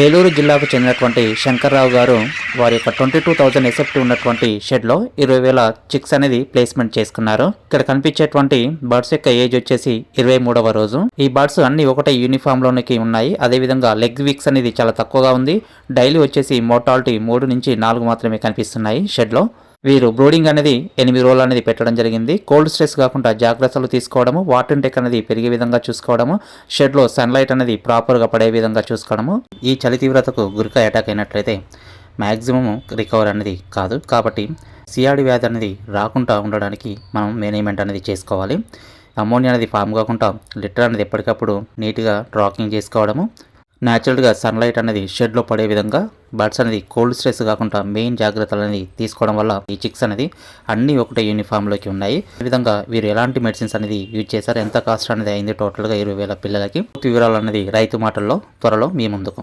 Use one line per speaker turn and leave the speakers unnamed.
ఏలూరు జిల్లాకు చెందినటువంటి శంకర్రావు గారు వారి యొక్క ట్వంటీ టూ థౌజండ్ ఎసెప్ట్ ఉన్నటువంటి షెడ్లో ఇరవై వేల చిక్స్ అనేది ప్లేస్మెంట్ చేసుకున్నారు. ఇక్కడ కనిపించేటువంటి బర్డ్స్ యొక్క ఏజ్ వచ్చేసి ఇరవై మూడవ రోజు. ఈ బర్డ్స్ అన్ని ఒకటే యూనిఫామ్ లోనికి ఉన్నాయి. అదేవిధంగా లెగ్ వీక్స్ అనేది చాలా తక్కువగా ఉంది. డైలీ వచ్చేసి మోర్టాలిటీ మూడు నుంచి నాలుగు మాత్రమే కనిపిస్తున్నాయి షెడ్లో. వీరు బ్రూడింగ్ అనేది ఎనిమిది రోజులు అనేది పెట్టడం జరిగింది. కోల్డ్ స్ట్రెస్ కాకుండా జాగ్రత్తలు తీసుకోవడము వాటర్ ఇంటెక్ అనేది పెరిగే విధంగా చూసుకోవడము షెడ్లో సన్లైట్ అనేది ప్రాపర్గా పడే విధంగా చూసుకోవడము. ఈ చలి తీవ్రతకు గురిక అటాక్ అయినట్లయితే మ్యాక్సిమం రికవర్ అనేది కాదు. కాబట్టి సిఆర్డి వ్యాధి అనేది రాకుండా ఉండడానికి మనం మేనేజ్మెంట్ అనేది చేసుకోవాలి. అమోనియా అనేది ఫామ్ కాకుండా లిటర్ అనేది ఎప్పటికప్పుడు నీట్గా డ్రాకింగ్ చేసుకోవడము. న్యాచురల్గా సన్లైట్ అనేది షెడ్లో పడే విధంగా బర్డ్స్ అనేది కోల్డ్ స్ట్రెస్ కాకుండా మెయిన్ జాగ్రత్తలు అనేది తీసుకోవడం వల్ల ఈ చిక్స్ అనేది అన్నీ ఒకటే యూనిఫామ్లోకి ఉన్నాయి. ఈ విధంగా వీరు ఎలాంటి మెడిసిన్స్ అనేది యూజ్ చేశారు ఎంత కాస్ట్ అనేది అయింది టోటల్గా ఇరవై వేల పిల్లలకి? పూర్తి వివరాలు అనేది రైతు మాటల్లో త్వరలో మీ ముందుకు.